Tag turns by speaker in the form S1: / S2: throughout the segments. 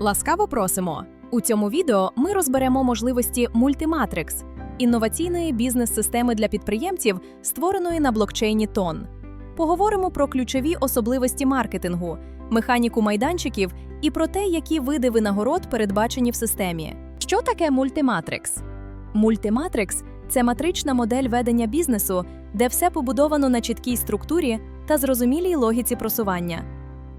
S1: Ласкаво просимо! У цьому відео ми розберемо можливості Multimatrix – інноваційної бізнес-системи для підприємців, створеної на блокчейні Тон. Поговоримо про ключові особливості маркетингу, механіку майданчиків і про те, які види винагород передбачені в системі. Що таке Multimatrix? Multimatrix – це матрична модель ведення бізнесу, де все побудовано на чіткій структурі та зрозумілій логіці просування.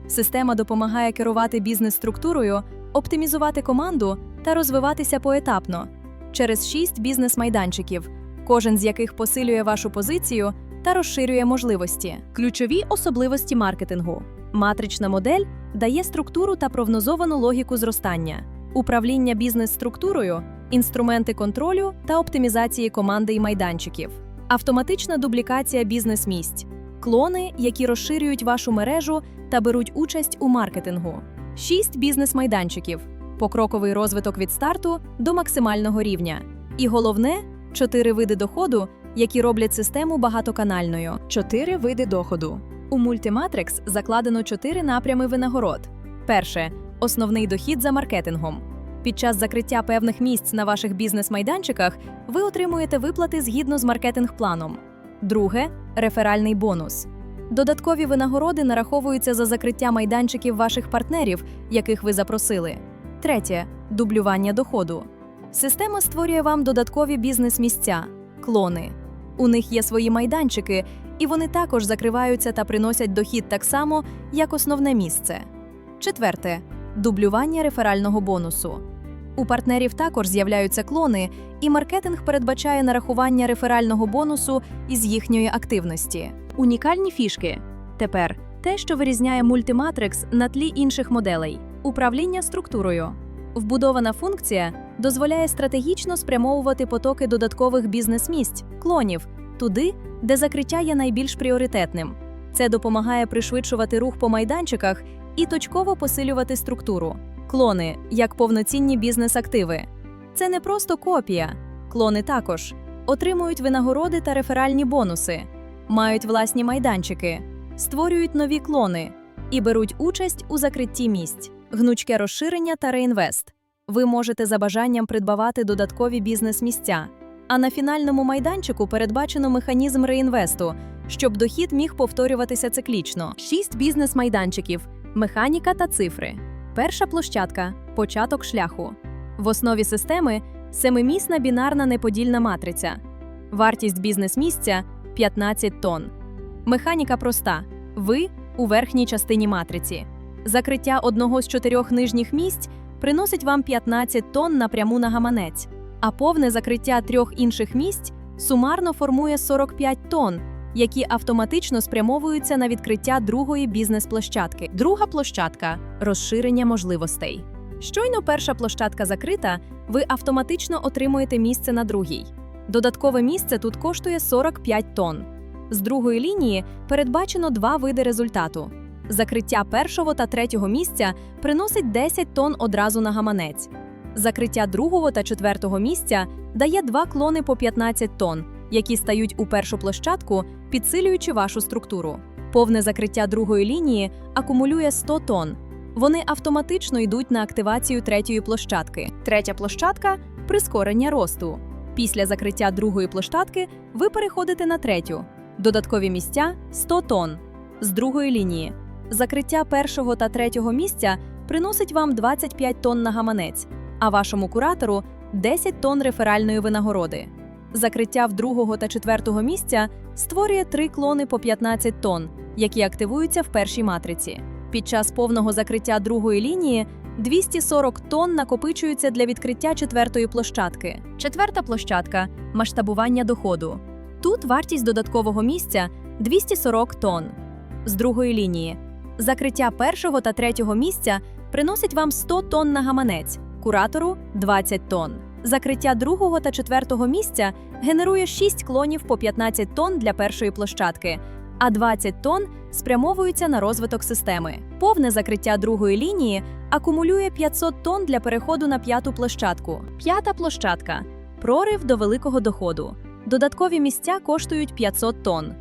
S1: Система допомагає керувати бізнес-структурою, оптимізувати команду та розвиватися поетапно через шість бізнес-майданчиків, кожен з яких посилює вашу позицію та розширює можливості. Ключові особливості маркетингу. Матрична модель дає структуру та прогнозовану логіку зростання, управління бізнес-структурою, інструменти контролю та оптимізації команди і майданчиків, автоматична дублікація бізнес-місць, клони, які розширюють вашу мережу та беруть участь у маркетингу. Шість бізнес-майданчиків, покроковий розвиток від старту до максимального рівня. І головне чотири види доходу, які роблять систему багатоканальною. Чотири види доходу. У Multimatrix закладено чотири напрями винагород. Перше основний дохід за маркетингом. Під час закриття певних місць на ваших бізнес-майданчиках ви отримуєте виплати згідно з маркетинг-планом. Друге реферальний бонус. Додаткові винагороди нараховуються за закриття майданчиків ваших партнерів, яких ви запросили. Третє дублювання доходу. Система створює вам додаткові бізнес-місця, клони. У них є свої майданчики, і вони також закриваються та приносять дохід так само, як основне місце. Четверте дублювання реферального бонусу. У партнерів також з'являються клони, і маркетинг передбачає нарахування реферального бонусу із їхньої активності. Унікальні фішки. Тепер те, що вирізняє Multimatrix на тлі інших моделей. Управління структурою. Вбудована функція дозволяє стратегічно спрямовувати потоки додаткових бізнес-місць, клонів, туди, де закриття є найбільш пріоритетним. Це допомагає пришвидшувати рух по майданчиках і точково посилювати структуру. Клони як повноцінні бізнес-активи. Це не просто копія. Клони також отримують винагороди та реферальні бонуси, мають власні майданчики, створюють нові клони і беруть участь у закритті місць, гнучке розширення та реінвест. Ви можете за бажанням придбавати додаткові бізнес-місця. А на фінальному майданчику передбачено механізм реінвесту, щоб дохід міг повторюватися циклічно. Шість бізнес-майданчиків, механіка та цифри. Перша площадка початок шляху. В основі системи семимісна бінарна неподільна матриця. Вартість бізнес-місця 15 тонн. Механіка проста. Ви у верхній частині матриці. Закриття одного з чотирьох нижніх місць приносить вам 15 тонн напряму на гаманець, а повне закриття трьох інших місць сумарно формує 45 тонн, які автоматично спрямовуються на відкриття другої бізнес-площадки. Друга площадка розширення можливостей. Щойно перша площадка закрита, ви автоматично отримуєте місце на другій. Додаткове місце тут коштує 45 тонн. З другої лінії передбачено два види результату. Закриття першого та третього місця приносить 10 тонн одразу на гаманець. Закриття другого та четвертого місця дає два клони по 15 тонн, які стають у першу площадку, підсилюючи вашу структуру. Повне закриття другої лінії акумулює 100 тонн. Вони автоматично йдуть на активацію третьої площадки. Третя площадка прискорення росту. Після закриття другої площадки ви переходите на третю. Додаткові місця 100 тонн. З другої лінії. Закриття першого та третього місця приносить вам 25 тонн на гаманець, а вашому куратору 10 тонн реферальної винагороди. Закриття в другого та четвертого місця створює три клони по 15 тонн, які активуються в першій матриці. Під час повного закриття другої лінії 240 тонн накопичуються для відкриття четвертої площадки. Четверта площадка масштабування доходу. Тут вартість додаткового місця 240 тонн. З другої лінії. Закриття першого та третього місця приносить вам 100 тонн на гаманець, куратору 20 тонн. Закриття другого та четвертого місця генерує 6 клонів по 15 тонн для першої площадки, а 20 тонн спрямовуються на розвиток системи. Повне закриття другої лінії акумулює 500 тонн для переходу на п'яту площадку. П'ята площадка прорив до великого доходу. Додаткові місця коштують 500 тонн.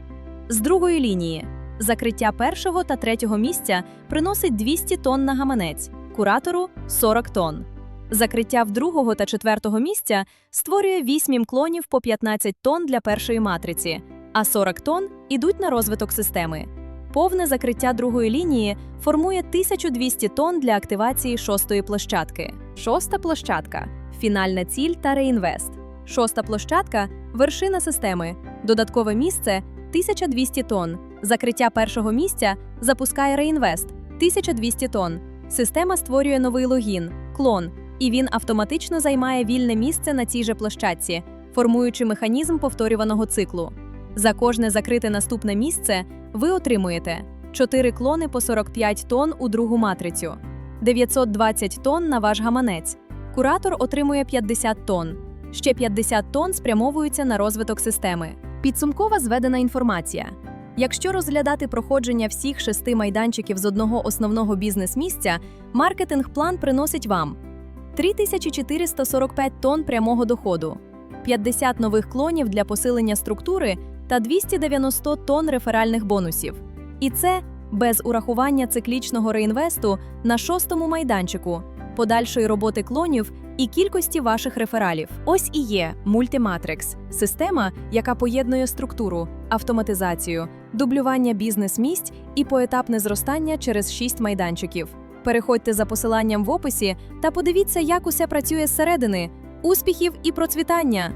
S1: З другої лінії закриття першого та третього місця приносить 200 тонн на гаманець, куратору 40 тонн. Закриття в другого та четвертого місця створює 8 клонів по 15 тонн для першої матриці, а 40 тонн ідуть на розвиток системи. Повне закриття другої лінії формує 1200 тонн для активації шостої площадки. Шоста площадка фінальна ціль та реінвест. Шоста площадка вершина системи. Додаткове місце 1200 тонн. Закриття першого місця запускає реінвест 1200 тонн. Система створює новий логін клон, і він автоматично займає вільне місце на цій же площадці, формуючи механізм повторюваного циклу. За кожне закрите наступне місце ви отримуєте 4 клони по 45 тонн у другу матрицю, 920 тонн на ваш гаманець. Куратор отримує 50 тонн. Ще 50 тонн спрямовуються на розвиток системи. Підсумкова зведена інформація. Якщо розглядати проходження всіх шести майданчиків з одного основного бізнес-місця, маркетинг-план приносить вам 3445 тонн прямого доходу, 50 нових клонів для посилення структури та 290 тонн реферальних бонусів. І це без урахування циклічного реінвесту на шостому майданчику, подальшої роботи клонів і кількості ваших рефералів. Ось і є мультиматрикс система, яка поєднує структуру, автоматизацію, дублювання бізнес-місць і поетапне зростання через шість майданчиків. Переходьте за посиланням в описі та подивіться, як усе працює зсередини. Успіхів і процвітання!